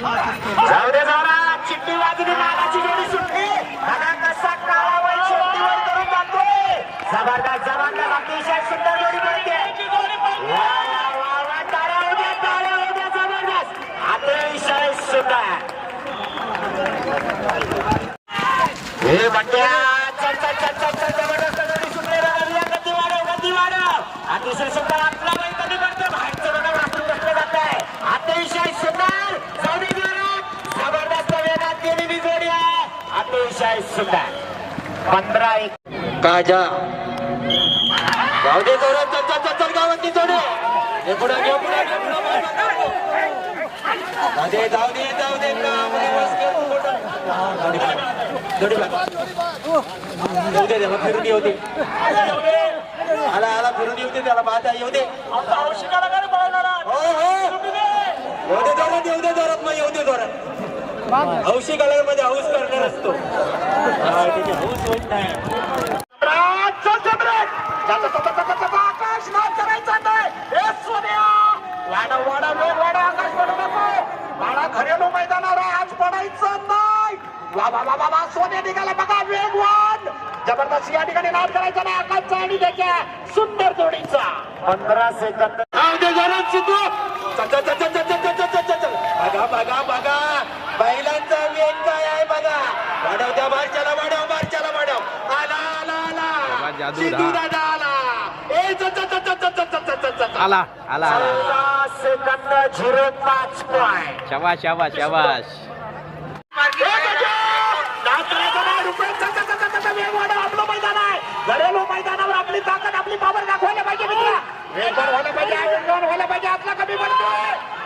जाऊ दे जरा चिट्टी वाजली मला जोडी सुटली बघा कसा काळा वैल शेतीवर करून जातोय जबरदस्त जबरदस्त अतिशय सुंदर जोडी बनते वा, वा, वा, वा, टाळ्या होऊ द्या, टाळ्या होऊ द्या, जबरदस्त अतिशय सुंदर हे बट्ट्या चल चल चल चल चल जबरदस्त जोडी सुटली रे रविया, गती वाढव गती वाढव अतिशय सुंदर आपला बैल कधी पडतो बाहेरचं बघा वापरून बसलं जात आहे अतिशय सुंदर जोडी जोरात जबरदस्त वेगात गेलेली जोडी आहे अतिशय सुंदर पंधरा एक. काजा. जाऊ दे चल चल चल चल गावातली जोडे हे पुढे घे घे. जाऊ. दे जाऊ दे जाऊ दे. जोडी. येऊ त्याला फिरून येऊ दे. आला आला फिरून येऊ दे त्याला बाधा येऊ दे. हो हो. येऊ दे जोरात येऊ दे जोरात मग येऊ दे जोरात. हौशी कलरमध्ये हौस करणार असतो. हौस होत नाही. आकाश करायचा नाही हे सोन्या. वाडा वाडा सोने निघाला. बघा वेगवान. जबरदस्त या ठिकाणी नाद करायचा नाही. आकाशचा आणि त्याच्या सुंदर जोडीचा. पंधरा सेकंद. सिद्धू बघा बघा बघा. महिलांचा वेग काय आहे बघा वाढव त्या मार्चाला वाढव मार्चाला वाढव आला आला आला सिद्धू दादा आला ए आला आला झिरो पाच पॉईंट शवाश शवाश शवाश आपलं मैदान आहे मैदानावर आपली ताकद आपली पावर दाखवायला पाहिजे मित्र व्हायला पाहिजे व्हायला पाहिजे आपला कमी पडतोय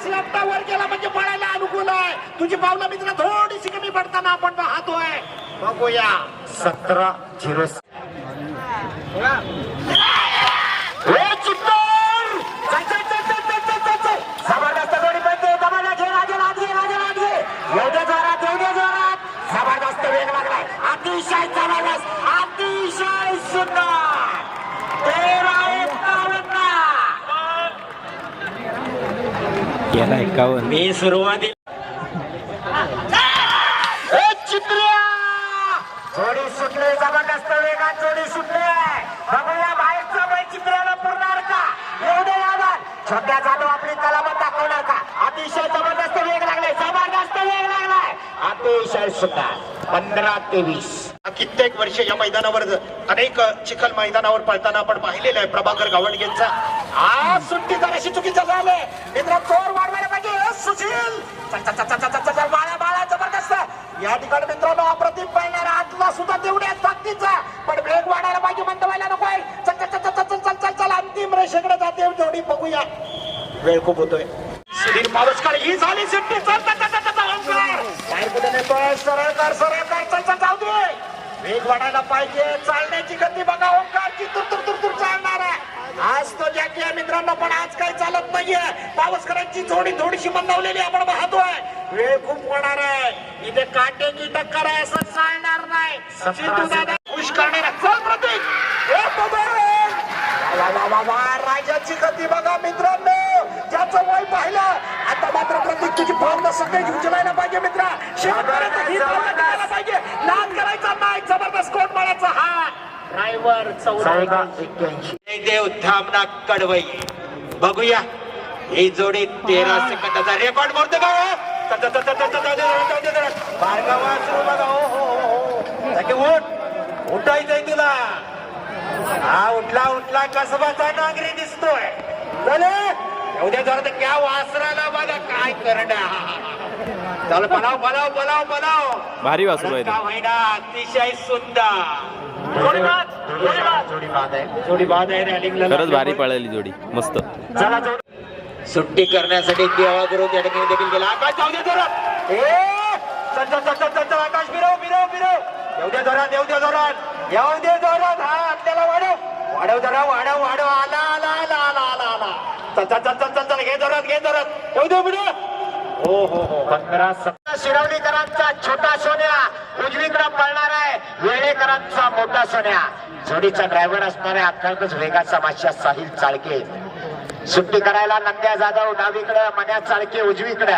हा स्लॅबटा वर गेला म्हणजे पडायला अनुकूल आहे. तुझी पावलं मित्र थोडीशी कमी पडताना आपण पाहतोय. बघूया. सतरा झिरो हे चित्तर! चल, चल, चल, चल, चल, चल, चल, चल. जबरदस्त जोडी पडते जबरदस्त घे राजे राजे राजे राजे एवढे जोरात एवढे जोरात जबरदस्त वेग लागलाय अतिशय जबरदस्त अतिशय सुंदर तेरा एकावन्न गेला एक्कावन्न मी सुरुवाती चित्र्या! जोडी सुटली जबरदस्त वेगात जोडी सुटली बघूया बाहेरचं बैल चित्र्याला पुरणार का? एवढे यादार छोट्या जाधव आपली कलामत दाखवणार का? अतिशय जबरदस्त वेग लागलाय जबरदस्त वेग लागलाय. अतिशय सुंदर. पंधरा तेवीस कित्येक वर्ष या मैदानावर ज- अनेक चिखल मैदानावर पळताना आपण पाहिलेलं आहे. प्रभाकर गावडगेंचा. आज सुट्टी जराशी चुकीचं झालंय. मित्र चोर वाढवायला पाहिजे येईल या ठिकाणी मित्रांनो अप्रतिम पाहिणार आतला सुद्धा तेवढ्याच ताकदीचा पण ब्रेक वाढायला पाहिजे म्हणता व्हायला नको चल चल चल चल अंतिम रेषेकडे जाते तेवढी बघूया वेळ खूप होतोय सुधीर मारुष्कर ही झाली सिट्टी चल चल चल चल बाहेर कुठे नेतोय सरळ कर सरळ चल जाऊ दे वेग वाढायला पाहिजे चालण्याची गती बघा ओंकारची तुर जॅकी मित्रांनो पण आज काही चालत नाहीये. पावसकरांची जोडी थोडीशी मंदावलेली आपण पाहतोय. वेळ खूप होणार आहे. इथे काटेकी टक्कर आहे असं चालणार नाही. सिद्धू दादा खुश करणार. चल प्रतीक. राजाची गती बघा मित्रांनो. ज्याचं वय पाहिलं आता मात्र प्रत्येक तुझी पावलं सगळी उचलायला पाहिजे मित्रा. शेवटपर्यंत पाहिजे. नाद करायचा नाही जबरदस्त कोण मारायचा हा ड्रायव्हर चौदा एक्क्याऐंशी. देव थांबना कडवई. बघूया. ही जोडी तेरा सेकंदाचा रेकॉर्ड मोडतो का हो, हो, हो, उठायचंय तुला. हा उठला उठला. कसबाचा नागरी दिसतोय. एवढ्या जरा तर क्या वासराला बघा. काय करणार चल बनाव बनाव बनाव बनाव भारी वासरू आहे अतिशय सुंदर. जोडी बाद, आहे रॅलिंगला खरंच भारी पळाली जोडी मस्त चला जोडी सुट्टी करण्यासाठी देवागुरु त्या ठिकाणी देखील गेला आकाश जाऊ दे जोरात ए चल चल चल चल चल चल आकाश बिरव बिरव बिरव येऊ दे जोरात येऊ दे जोरात येऊ दे जोरात हा आपल्याला वाढव वाढव जरा वाढव वाढव आला आला आला आला आला आला चल चल चल चल चल घे जोरात घे जोरात येऊ दे बिडव हो हो हो. पंधरा शिरवलीकरांचा छोटा सोन्या उजवीकडे पळणार आहे. वेळेकरांचा मोठा सोन्या. जोडीचा ड्रायव्हर असणाऱ्या अत्यंतच वेगाचा माश्या साहिल चाळके. सुट्टी करायला नंद्या जाधव डावीकडे मन्या चाळके उजवीकडे.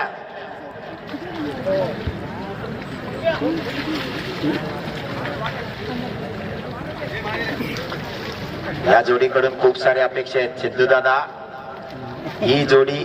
या जोडीकडून खूप साऱ्या अपेक्षा आहेत. सिद्धू दादा ही जोडी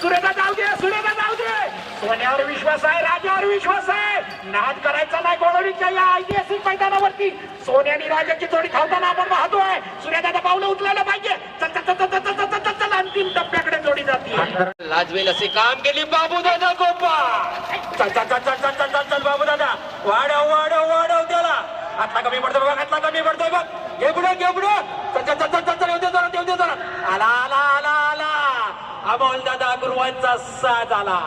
सुरेखा जाऊ दे सुरेखा जाऊ दे सोन्यावर विश्वास आहे राजावर विश्वास आहे नाच करायचा नाही गोडोलीच्या या ऐतिहासिक मैदानावरती सोन्यानी राजाची जोडी खावताना आपण पाहतोय सूर्यदादा पावलं उचलायला पाहिजे चल अंतिम टप्प्याकडे जोडी जाते लाजवेल असे काम केली बाबू दादा गोपाळ आला आला आला अमोल दादा गुरुवांचा साज आला.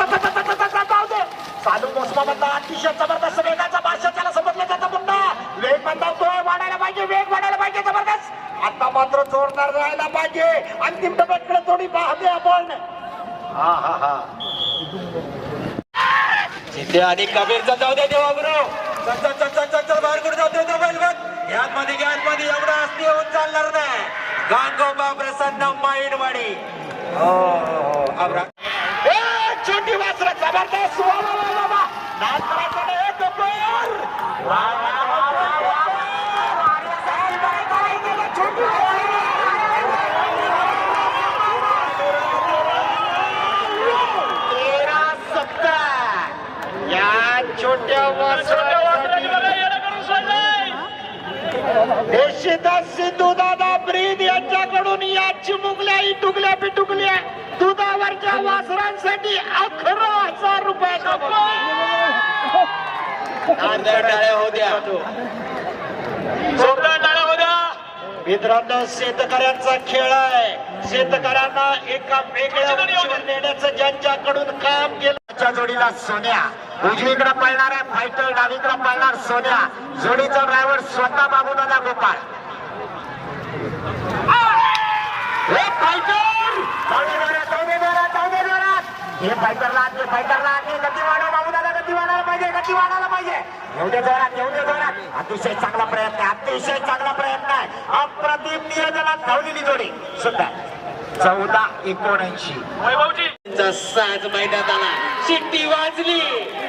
जाऊ दे चालू मोसमामधला अतिशय जबरदस्त वेगाचा भाषा त्याला समजलं जातं पुन्हा. वेग मंदावतोय वाढायला पाहिजे वेग वाढायला पाहिजे जबरदस्त. आता मात्र जोरदार राहायला पाहिजे. अंतिम टप्प्याकडे थोडी पाहते आपण. हा हा हा. जिथे आणि कबीरचा जाऊ दे देवा गुरु. चल चल चल चल चल बाहेर कुठे जाऊ दे बैल यात मध्ये घ्यात मध्ये एवढा असते होऊन चालणार नाही. गांगोबा प्रसन्न माईनवाडी हो, हो, हो. छोटी वासर जबरदस्त छोट्या वासरा सिद्धू दादा ब्रीद यांच्याकडून या चिमुकल्या इटुकल्या पिटुकल्या दुधावरच्या वासरांसाठी अकरा हजार रुपये मित्रांनो शेतकऱ्यांचा खेळ आहे. शेतकऱ्यांना एका वेगळ्या नेण्याचं ज्यांच्याकडून काम केलं जोडीला सोन्या. उजवीकडे पळणार आहे फायटर डावीकडे पळणार सोन्या. जोडीचा ड्रायव्हर स्वतः बाबूदादा गोपाळ. हे हे फायटरला आण, हे फायटरला आण, गती वाढव बाबूदादा गती वाढायला पाहिजे गती वाढायला पाहिजे एवढे जोरात एवढे जोरात अतिशय चांगला प्रयत्न आहे अतिशय चांगला प्रयत्न आहे. अप्रतिम नियोजनात धावलेली जोडी. सुद्धा. चौदा एकोणऐंशी. चा साज मैदानात आला. शिट्टी वाजली.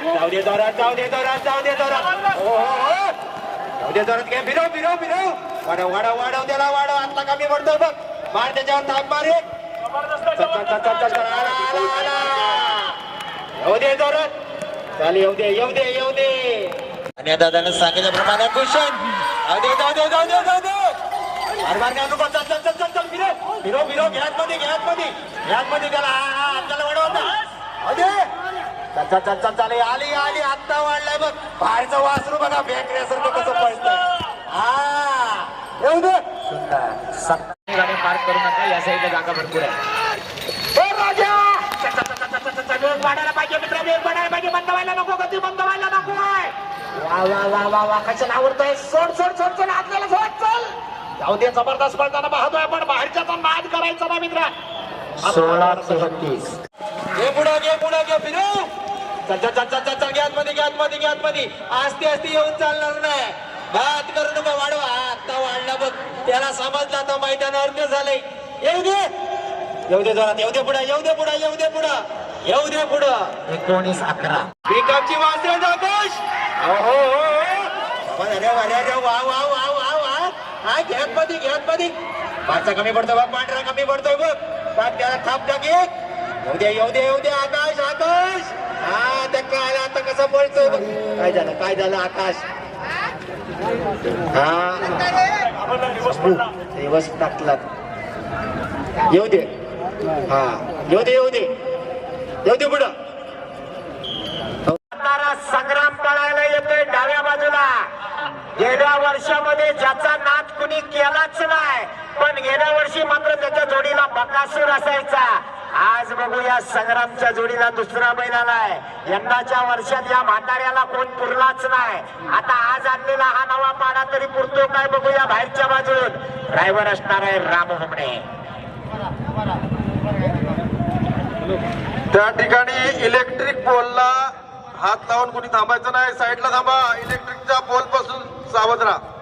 जाऊ दे जोरात जाऊ दे जोरात जाऊ दे जोरात. ओ, हो, हो. जाऊ दे जोरात घे फिरव फिरव फिरव. वाढव वाढव वाढव त्याला वाढव. आतला कमी पडतोय बघ. मार त्याच्यावर थांब मार एक. येऊ दे जोरात. चाल येऊ दे येऊ दे येऊ दे. आणि दादानं सांगितल्याप्रमाणे कुशन. जाऊ दे जाऊ दे जाऊ दे जाऊ दे. मार मार चल चल चल चल चल फिरव घ्यात मध्ये घ्यात मध्ये घ्यात मध्ये त्याला हा हा आपल्याला वाढवता अरे चल चल चल चाले आली आली आत्ता वाढलाय बघ बाहेरचं वासरू बघा बँकऱ्यासारखं कसं पळतंय हा येऊ दे गाडी पार्क करू नका या साईडला जागा भरपूर आहे ए राजा चल, वाढायला पाहिजे मित्र वेग वाढायला पाहिजे बंद व्हायला नको गती बंद व्हायला नको आहे वा वा वा वा वा कशाला आवडतोय? सोड सोड सोड सोड आपल्याला जाऊ दे जबरदस्त पळताना पाहतोय आपण. बाहेरच्याचा नाद करायचा ना मित्र. सोळा तेहतीस घे पुढं घे पुढं घे फिरव चल चल चल चल चल चल घ्यात मध्ये घ्यात मध्ये घ्यात मध्ये आस्ते आस्ते येऊन चालणार नाही. बात करू नका वाढवा. आता वाढला बघ. त्याला समजलं आता मैदान अर्ध झालंय. येऊ दे. येऊ दे जोरात येऊ दे पुढं येऊ दे पुढं येऊ दे पुढं. येऊ दे पुढं. एकोणीस अकरा. पिकअपची वासरे आकाश हो हो हो. अरे वा वा वा हा घ्यात मधी घ्यात मधी पाचचा कमी पडतो बघ पांढरा कमी पडतोय बघ. बघ त्याला थाप टाक एक येऊ द्या येऊ दे येऊ दे आकाश आकाश. हा त्या काय आता कसं पळतोय बघ. काय झालं काय झालं आकाश? हा. दिवस टाकला येऊ दे. हा येऊ दे येऊ दे. येऊ दे पुढं. संग्राम पळायला येतोय डाव्या बाजूला. गेल्या वर्षामध्ये ज्याचा नाद कुणी केलाच नाही. पण गेल्या वर्षी मात्र त्याच्या जोडीला बकासूर असायचा. आज बघूया संग्रामच्या जोडीला दुसरा बैल आलाय. यंदाच्या वर्षात या म्हाताऱ्याला कोण पुरलाच नाही. आता आज आणलेला हा नवा पाडा तरी पुरतो काय बघूया बाहेरच्या बाजून. ड्रायव्हर असणार आहे राम हुमणे त्या ठिकाणी इलेक्ट्रिक पोलला हात लावून कोणी थांबायचं नाही. साईडला थांबा. इलेक्ट्रिकच्या पोलपासून सावध राहा.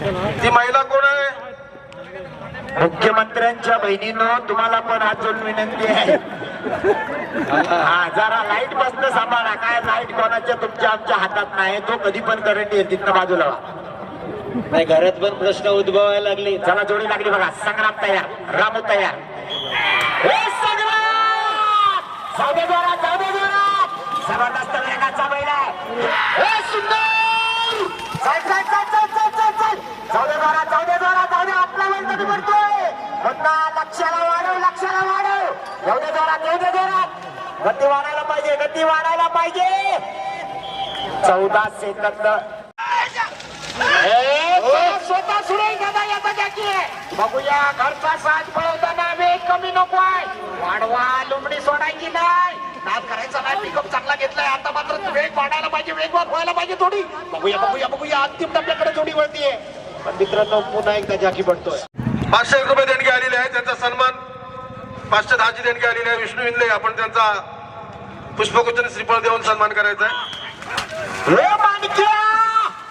ती महिला कोण आहे? मुख्यमंत्र्यांच्या बहिणीनं तुम्हाला पण जोडून विनंती आहे. हा जरा लाइट बसणं सांभाळा. काय लाइट कोणाच्या तुमच्या आमच्या हातात नाही तो कधी पण करंट येईल तिथनं बाजूला व्हा. नाही घरात पण प्रश्न उद्भवायला लागले. चला जोडी लागली बघा. संग्राम तयार रामू तयार. हे संग्राम! जाऊ दे जोरात, जाऊ दे जोरात. जबरदस्त वेगाचा बैल आहे. हे सुंदर! चल जाऊ दे जोरात, जाऊ दे जोरात, जाऊ दे. आपला बैल कधी पडतोय. पुन्हा लक्षाला वाढव लक्षाला वाढव. येऊ दे जोरात येऊ दे जोरात गती वाढायला पाहिजे गती वाढायला पाहिजे. चौदा सेकंद. स्वतः सुरेश दादा याचा जॅकी बघूया घरचा साज पळवताना वेग कमी नको आहे. वाढवा लुमडी सोडायची नाही. नाद करायचा नाही पिकअप चांगला घेतलाय. आता मात्र वेग वाढायला पाहिजे वेगवान व्हायला पाहिजे थोडी. बघूया बघूया बघूया. अंतिम टप्प्याकडे जोडी वळतीये. पण मित्रांनो पुन्हा एकदा जॅकी पडतोय पाचशे एक रुपये देणगी आलेली आहे त्यांचा सन्मान पाचशे दहाची देणगी आलेली आहे. विष्णू इंदले आपण त्यांचा पुष्पगुच्छ श्रीफळ देऊन सन्मान करायचा आहे. हे माणक्या!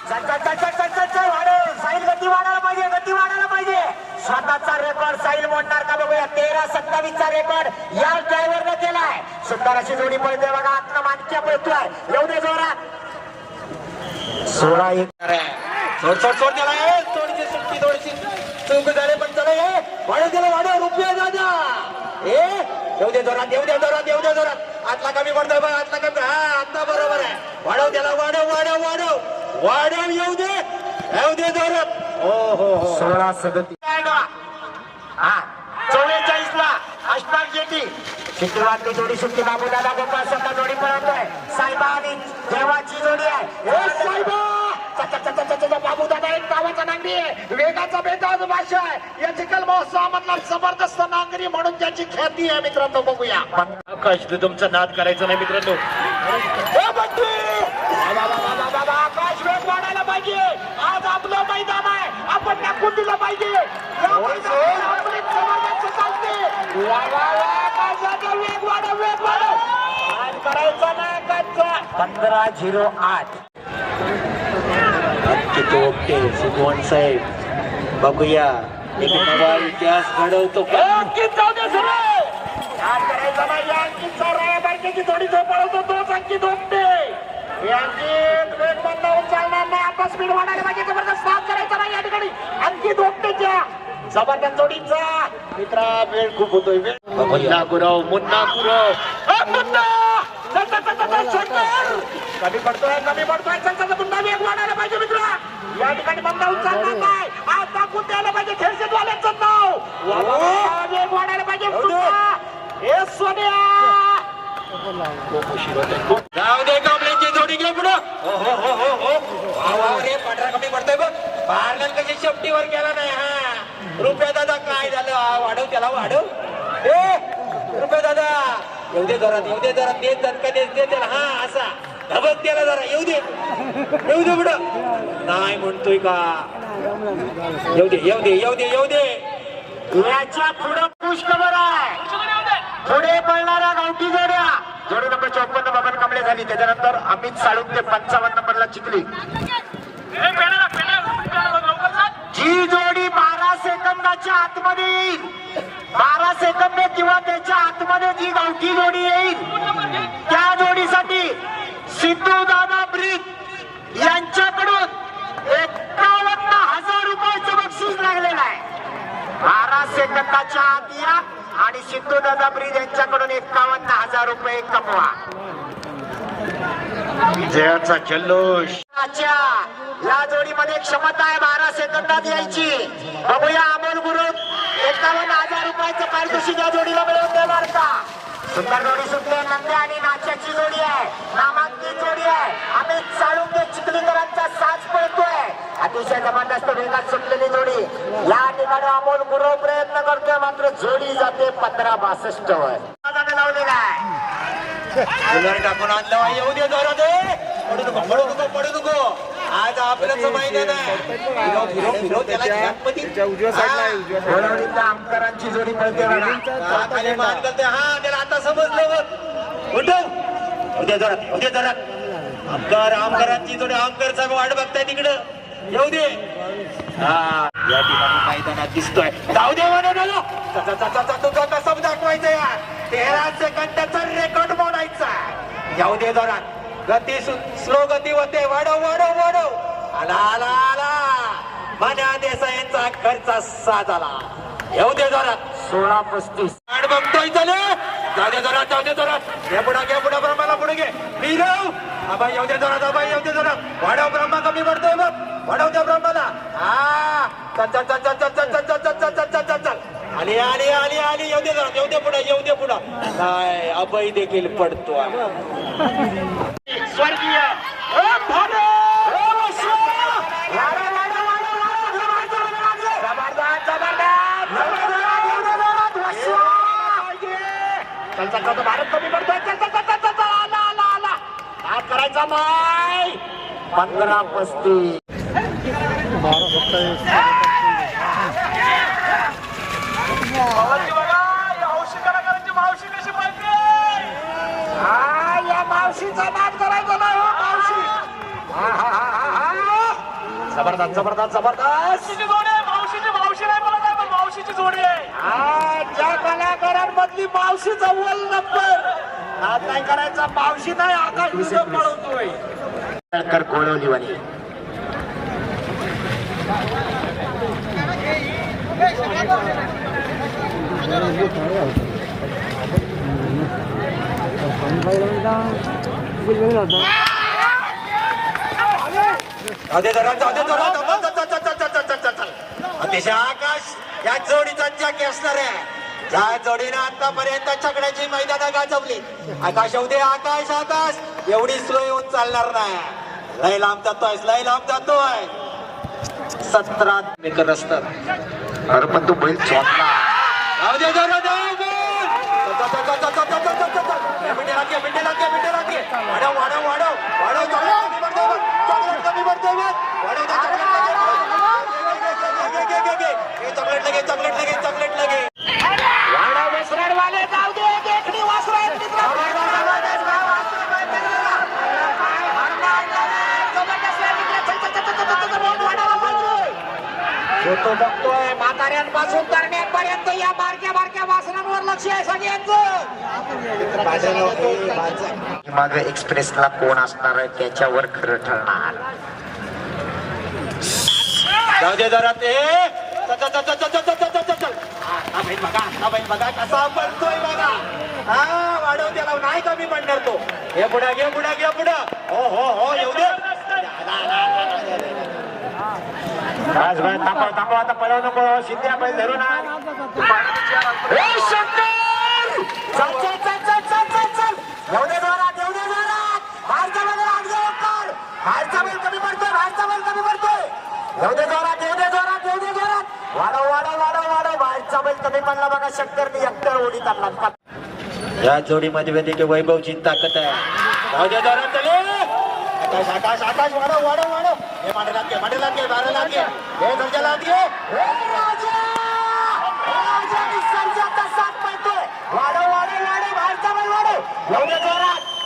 चल चल चल चल चल चल चल वाढव. साईल गती वाढायला पाहिजे गती वाढायला पाहिजे. स्वतःचा रेकॉर्ड साईल मोडणार का बघूया. तेरा सत्तावीसचा रेकॉर्ड या ड्रायव्हरने केलाय. सुंदर अशी जोडी पळते बघा. आत्मा माणक्या पळतोय. येऊ दे जोरात. सोळा एक. सोड सोड सोड त्याला ए, थोडीशी सुट्टी थोडीशी चूक झाले पण चला ए वाढव त्याला वाढव रुपये दादा ए येऊ दे जोरात येऊ दे जोरात येऊ दे जोरात. आतला कमी पडतोय बघ आतला कमी हा आता बरोबर आहे. वाढव त्याला वाढव वाढव वाढव. वाढव येऊ दे. येऊ दे जोरात. हो हो हो. सोळा सदतीस. हा चौवेचाळीस ला. अष्टार जेटी शुक्रवारची जोडी सुट्टी बाबू दादा गोपाळ सध्या जोडी पळवतोय साहेबा आणि देवाची जोडी आहे. साहेबा बाबू दादा एक गावाचा नांगरी आहे. वेगाचा बेताज भाषा आहे. या चिखल महोत्सवामधला जबरदस्त नांगरी म्हणून ज्याची ख्याती आहे मित्रांनो बघूया. आकाश तुमचा नाद करायचा नाही मित्रांनो. आकाश वेग वाढायला पाहिजे. आज आपलं मैदान आहे. आपण टाकून दिलं पाहिजे. वेग वाढव वेग वाढव. करायचा ना पंधरा झिरो आठ. किती ओके सुगवन साहेब बघूया एक नवा इतिहास घडवतो थोडी तोच अंकित ओपटे अंकित वेग बंद होऊन चालणार नाही आता स्पीड वाढायला पाहिजे जबरदस्त साथ करायचा नाही या ठिकाणी. अंकित ओपटेच्या जबरदस्त जोडीचा. मित्रा वेळ खूप होतोय वेळ. मुन्ना! गुरव मुन्ना गुरव मुन्ना! कमी पडतोय कमी पडतोय. चल चल पुन्हा वेग वाढायला पाहिजे मित्रा. या ठिकाणी बंद चालणार नाही आज दाखवून द्यायला पाहिजे? खेळशेतवाल्यांचं नाव. वा, वा, वा, वेग वाढायला पाहिजे सुद्धा. हे सोन्या. जाऊ दे कांबळेची जोडी घे पुढं. हो हो हो हो हो. वा वा रे पांढरा कमी पडतोय बघ. पार्लन कशी शेपटीवर गेला नाही हा. रुपया दादा काय झालं? हा, वाढव त्याला वाढव. ए रुपया दादा. येऊ दे जरा येऊ दे जरा. दे दणका दे त्याला हा असा. धबक त्याला जरा येऊ दे. येऊ दे पुढं. नाही म्हणतोय का? येऊ दे येऊ दे येऊ दे येऊ दे. याच्यापुढे पुष्कभर आहे. पुढे पळणाऱ्या गावठी जोड्या. जोडी नंबर चौपन्न बबन कांबळे झाली. त्याच्यानंतर अमित साळुंके ते पंचावन्न नंबरला चिखली. जी जोडी बारा सेकंदाच्या आतमध्ये येईल. बारा सेकंद किंवा त्याच्या आतमध्ये जी गावठी जोडी येईल त्या जोडीसाठी सिद्धू दादा ब्रिज यांच्याकडून एकावन्न हजार रुपयाचं बक्षीस लागलेलं आहे. बारा सेकंदाच्या आत या आणि सिद्धू दादा ब्रिज यांच्याकडून एकावन्न हजार रुपये कमवा. विजयाचा जल्लोष. अच्छा या जोडीमध्ये क्षमता आहे बारा सेकंदात यायची. बघूया अमोल गुरु एकावन्न हजार रुपयाचं पारितोषिक या जोडीला मिळवून देणार का? सुंदर जोडी सुटली नंदे आणि नाच्याची जोडी आहे. नामांकित जोडी आहे. अमित साळुंके चिखलीकरांचा साज पळतोय. अतिशय जबरदस्त वेगात सुटलेली जोडी. या ठिकाणी अमोल गुरव प्रयत्न करतोय मात्र जोडी जाते पंधरा बासष्ट वर. लावलेला आहे. टाकून आणलं येऊ दे जरा दे पडू नको पडू नको पडू आपलंच मैदान आहे. हा. बोलवणीच्या आमकरांची जोडी पळते हा, हा त्याला आता समजलं उठव उद्या जरा उद्या जरा. आमदार आमदारांची जोडी आमदार साहेब वाट बघताय तिकडं. येऊ दे. हा या ठिकाणी मैदानात दिसतोय. जाऊ दे तुझं कसं दाखवायचं यार? तेरा सेकंदाचा रेकॉर्ड मोडायचा जाऊ दे जरा. गती स्लो गती होते वाढव वाढव वाढव आला आला आला माझ्या देसाईंचा सा झाला येऊ दे जरा सोळा पस्तीस वाट बघतोय चले जाऊ दे जरा जाऊ दे जोरात घे पुढा घे पुढा ब्रह्माला पुढे घे वीरव आबा येऊ दे जोरात आबा येऊ दे जोरात वाढव ब्रह्मा कमी पडतोय बघ वाढव त्या ब्रह्माला हा चल चल चल चल चल चल चल चल चल चल चल चल आणि आणि आणि आणि येऊ दे जरा येऊ दे पुढे येऊ दे पुढे. काय अभय देखील पडतो स्वर्गीय भारत कमी पडतोय. करायचा नाही पंधरा पस्तीस. जबरदस्त जबरदस्त जबरदस्त मावशीची मावशी नाही मला काय पण मावशीची जोडी आहे ज्या कलाकारांमधली मावशीचा अव्वल नंबर आज नाही करायचा मावशी नाही आकाश विषय पळवतोय कर कोळवली वाणी Thank अतिशय आकाश या जोडीचा जॅकी असणार आहे ज्या जोडीनं आतापर्यंत छकड्याची मैदानं गाजवली आकाश येऊ आकाश आकाश एवढी स्लो येऊन चालणार नाही लय लांब जातोय लय लांब जातोय सत्रात मेकर असतात अरे पण तू बैल चोटला वाढव वाढव वाढव वाढव चॉकलेट कमी पडतोय वाढव चॉकलेट लगे चॉकलेट लगे चॉकलेट लगे तो बघतोय वासऱ्यांपासून दरम्यानपर्यंत या बारक्या बारक्या वासनांवर लक्ष आहे सगळ्यांचं. माग एक्सप्रेसला कोण असणार आहे त्याच्यावर खरं ठरणार. जाऊ दे जरा ते. बघा बघा कसा पडतोय बघा. हा वाढव त्याला नाही कमी पडणार तो? हे पुढा घे पुढा घे पुढा. हो हो हो आज भाई थांबव थांबव आता पळवू नको. शिंदे आपण धरून आण. चल, चल, चल, चल, चल, चल, चल. येऊ दे जोरात, येऊ दे जोरात. बाहेरचा आत घे बाहेरचा कमी पडतोय बाहेरचा बैल कमी पडतोय. येऊ दे जोरात येऊ दे जोरात येऊ दे जोरात. वाढव वाढव वाढव वाढव. बाहेरचा बैल कमी पडला बघा शंकरने एकटर ओढीत आणला. या जोडीमध्ये वेदिके वैभवची ताकद आहे. जाऊ दे चले. आकाश आकाश आकाश वाढव वाढव वाढव. हे माटे लागे माटे लागे बारा लागे हे दर्जा लागे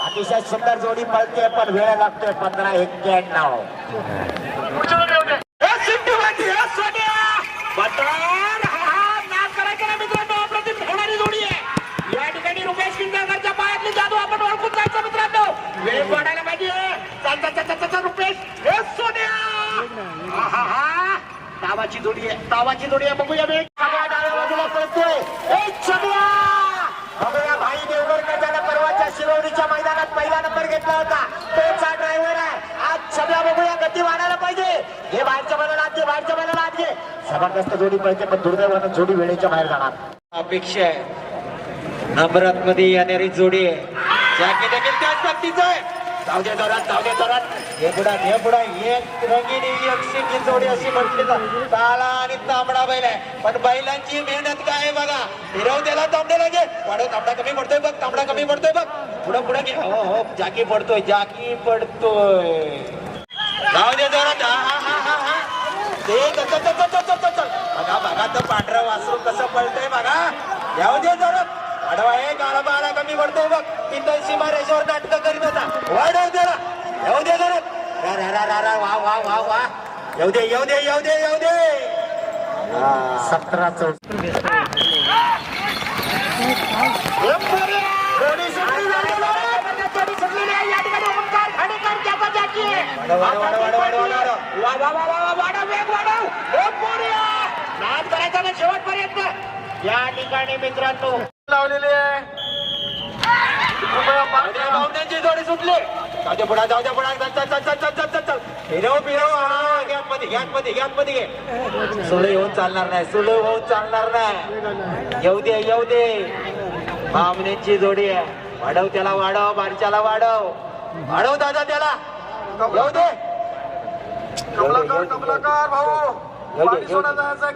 अतिशय सुंदर जोडी पळते पण वेळ लागते पंधरा एक्क्याण्णव. जोडी जोडी आहे. बघूया वेळ सगळ्या डाव्या बाजूला पळतोय एक छगड्या! बघूया भाई देवगडकर ज्यानं परवाच्या शिरोडीच्या मैदानात पहिला नंबर घेतला होता. तोच हा ड्रायव्हर आहे. आज छगड्या बघूया. गती वाढायला पाहिजे. हे बाहेरच्या बैलाला आत घे बाहेरच्या बैलाला आत घे. जबरदस्त जोडी पळते पण दुर्दैवानं जोडी वेळेच्या बाहेर जाणार. अपेक्षा आहे. नंबरात मध्ये येणारी जोडी आहे. जॅकी देखील त्याच ताकदीचं आहे. जाऊ दे जोरात जाऊ दे जोरात. हे बुडा हे बुडा एक रंगीनी एकशी सिटी जोडी अशी म्हटली तर काळा आणि तांबडा बैल आहे. पण बैलांची मेहनत काय आहे बघा? हिरव त्याला तांबडे लागे. वाढव तांबडा कमी पडतोय बघ तांबडा कमी पडतोय बघ. पुढं पुढं घे. हो हो जाकी पडतोय जाकी पडतोय. जाऊ दे जोरात. हा हा हा हा हा. ते चल चल चल चल बघा बघा तर पांढरं वासरू कसं पडतंय बघा. जाऊ दे जोरात. वाढवा हे बाळा कमी पडतोय बघ. तिथं सीमा रेषेवर नाटक करीत होता. वाढव त्याला. येऊ दे जरा शेवटपर्यंत. या ठिकाणी मित्रांनो. लावलेले पाहुण्यांची जोडी जाऊ पुढा जाऊ पुढा. चल चल चल चल चल चल. चल फिरव. फिरव गॅपमध्ये गॅपमध्ये गॅपमध्ये घे. सुळे होऊन चालणार नाही सुळे होऊन चालणार नाही. येऊ दे येऊ दे. पाहुण्यांची जोडी आहे. वाढव त्याला वाढव बारच्याला वाढव. वाढव दादा त्याला. येऊ दे. कमलाकार कमलाकार भाऊ. जायचंय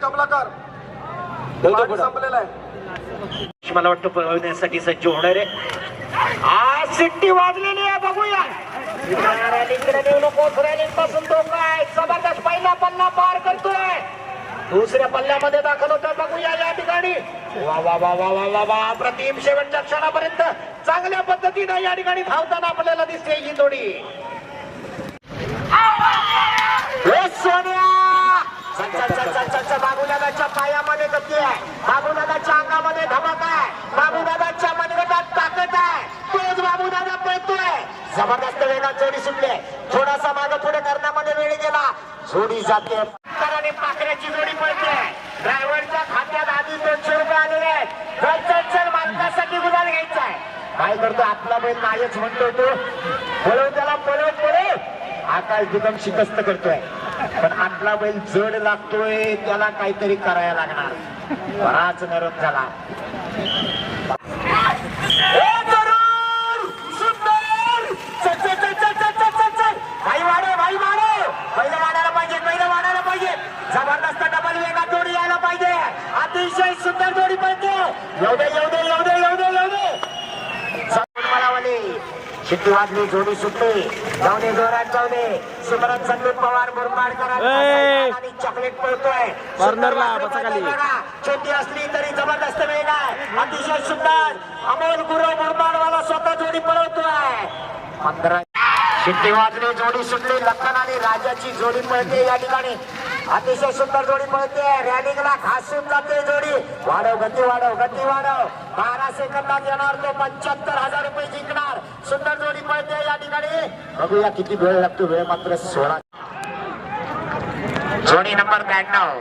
मला वाटतं पळवण्यासाठी सज्ज होणार आहे. आज सिट्टी वाजलेली आहे बघूया. इकडे नेऊ नको पासून तो काय जबरदस्त पहिला पल्ला पार करतोय. दुसऱ्या पल्ल्यामध्ये दाखल होतोय बघूया या ठिकाणी. वा वा वा वा वा वा वा. प्रतिम शेवटच्या क्षणापर्यंत चांगल्या पद्धतीने या ठिकाणी धावताना आपल्याला दिसते ही जोडी. हे सोन्या! बाबूदादाच्या पायामध्ये गती आहे. बाबूदादाच्या अंगामध्ये धमक आहे. बाबूदादा येतोय. जबरदस्त वेगात जोडी सुटली. थोडासा माग पुढे करण्यामध्ये वेळ गेला. जोडी जाते. आणि पाखऱ्याची जोडी पडते ड्रायव्हरच्या खात्यात आधी दोनशे रुपये आलेले आहेत. मालकासाठी गुलाल घ्यायचा आहे काय करतो? आपला बैल नायच म्हणतो तो. पळव त्याला पळव पळव. आकाश दुदम शिकस्त करतोय. पण आपला बैल जड लागतोय त्याला काहीतरी करायला लागणार. बराच नरम झाला ए, तरुण! सुंदर! चल, चल, चल, चल, चल, चल, चल, चल. भाई वाढव, भाई वाढव. पहिलं वाढायला पाहिजे पहिलं वाढायला पाहिजे जबरदस्त डबल वेगात जोडी यायला पाहिजे सुंदर जोडी पाहिजे येऊ दे येऊ दे येऊ दे येऊ दे येऊ दे. मलावली. शिट्टी वाजली जोडी सुटली. जाऊ दे जोरात जाऊ दे सुमरत संदीप पवार मुरबाडकर ए! आणि चॉकलेट पळतोय. कॉर्नरला, छोटी असली तरी जबरदस्त वेग आहे. अतिशय सुंदर. अमोल गुरु मुरबाडवाला स्वतः जोडी पळवतोय. पंधरा शिट्टी वाजली जोडी सुटली. लखन आणि राजाची जोडी पळते या ठिकाणी. अतिशय सुंदर जोडी पळते. रॅलिंगला घासून जाते जोडी. वाढव गती वाढव गती वाढव. बारा सेकंदात येणार तो. पंच्याहत्तर हजार रुपये जिंकणार. सुंदर जोडी पळते या ठिकाणी. बघूया किती वेळ लागतो. वेळ मात्र सोळा. जोडी नंबर ब्याण्णव.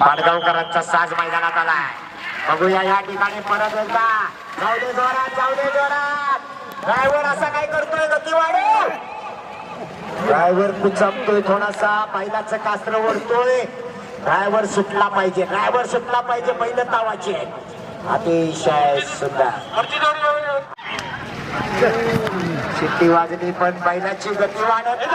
पाडगावकरांचा साज मैदानात आलाय. बघूया या ठिकाणी परत एकदा. जाऊ दे जोरात जाऊ दे जोरात. ड्रायव्हर असा काय करतोय गती ड्रायव्हर कुचापतोय थोडासा बैलाचं कास्त्र ओढतोय ड्रायव्हर सुटला पाहिजे ड्रायव्हर सुटला पाहिजे पहिलं तावाचे अतिशय सुंदर. शिट्टी वाजली पण बैलाची गती वाढत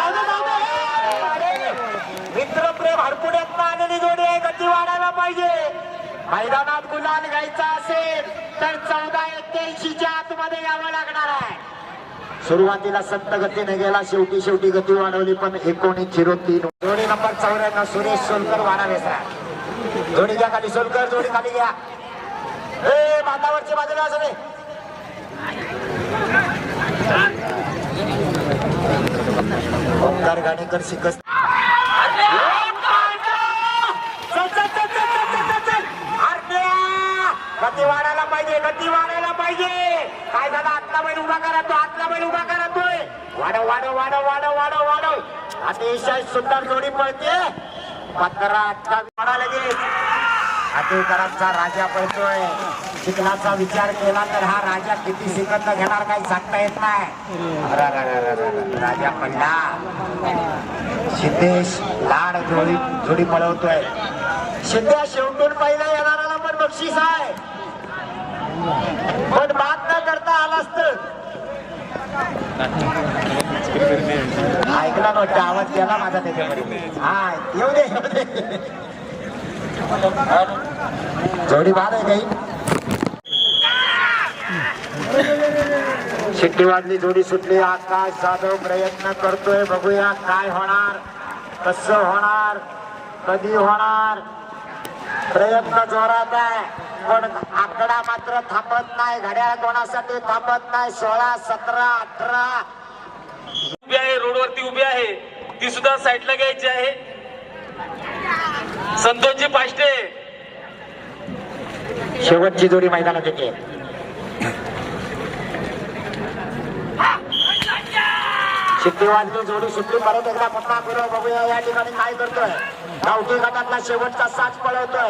मित्र प्रेम हडपुड्यात आलेली जोडी आहे गती वाढायला पाहिजे. मैदानात गुलाल घ्यायचा असेल तर चौदा एक्क्याऐंशीच्या आतमध्ये यावं लागणार आहे. सुरुवातीला संत गतीने गेला शेवटी शेवटी गती वाढवली पण एकोणीस झिरो तीन. जोडी नंबर चौऱ्याण्णव सुरेश सोलकर वाढावेसरा जोडी घ्या खाली सोलकर जोडी खाली घ्या. ए मातावरची बाजूला असं रे ओंकार गाणेकर शिकस्त गती वाढायला पाहिजे गती वाढायला पाहिजे. काय झालं? आतला बैल उभा करा तो आतला बैल उभा करा तोय वाढव वाढव वाढव वाढव वाढव वाढव. अतिशय सुंदर जोडी पळते. पंधरा अठ्ठावीस. वाढा लगेच. आतेकरांचा राजा पळतोय. चिखलाचा विचार केला तर हा राजा किती सेकंद घेणार काही सांगता येत नाही. राजा पडला. सिद्धेश लाड जोडी जोडी पळवतोय. सिद्धेश शेवटून पहिला येणाराला पण बक्षीस आहे. पण बात न करता आला असत. ऐकला नव्हता आवाज गेला माझा त्याच्यामध्ये. हा येऊ दे येऊ दे. जोडी बाद आहे काही. शिट्टी वाजली जोडी सुटली. आकाश जाधव प्रयत्न करतोय. बघूया काय होणार कस होणार कधी होणार. प्रयत्न जोरात आहे. पण आकडा मात्र थांबत नाही. घड्याळ कोणासाठी थांबत नाही? सोळा सतरा अठरा. उभी आहे रोडवरती उभी आहे. ती सुद्धा साईडला घ्यायची आहे. संतोषजी पाष्टे शेवटची जोडी मैदानात येते. शिट्टी वाजली जोडी सुटली परत एकदा पुन्हा फिरव. बघूया या ठिकाणी काय करतोय. गावठी गटातला शेवटचा साच पळवतोय.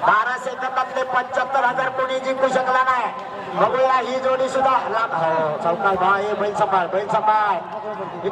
बारा सेकंदातले पंच्याहत्तर हजार कोणी जिंकू शकला नाही. बघूया ही जोडी सुद्धा लाभ- हो, चौकाल भाई बैल सांभाळ बैल सांभाळ. ही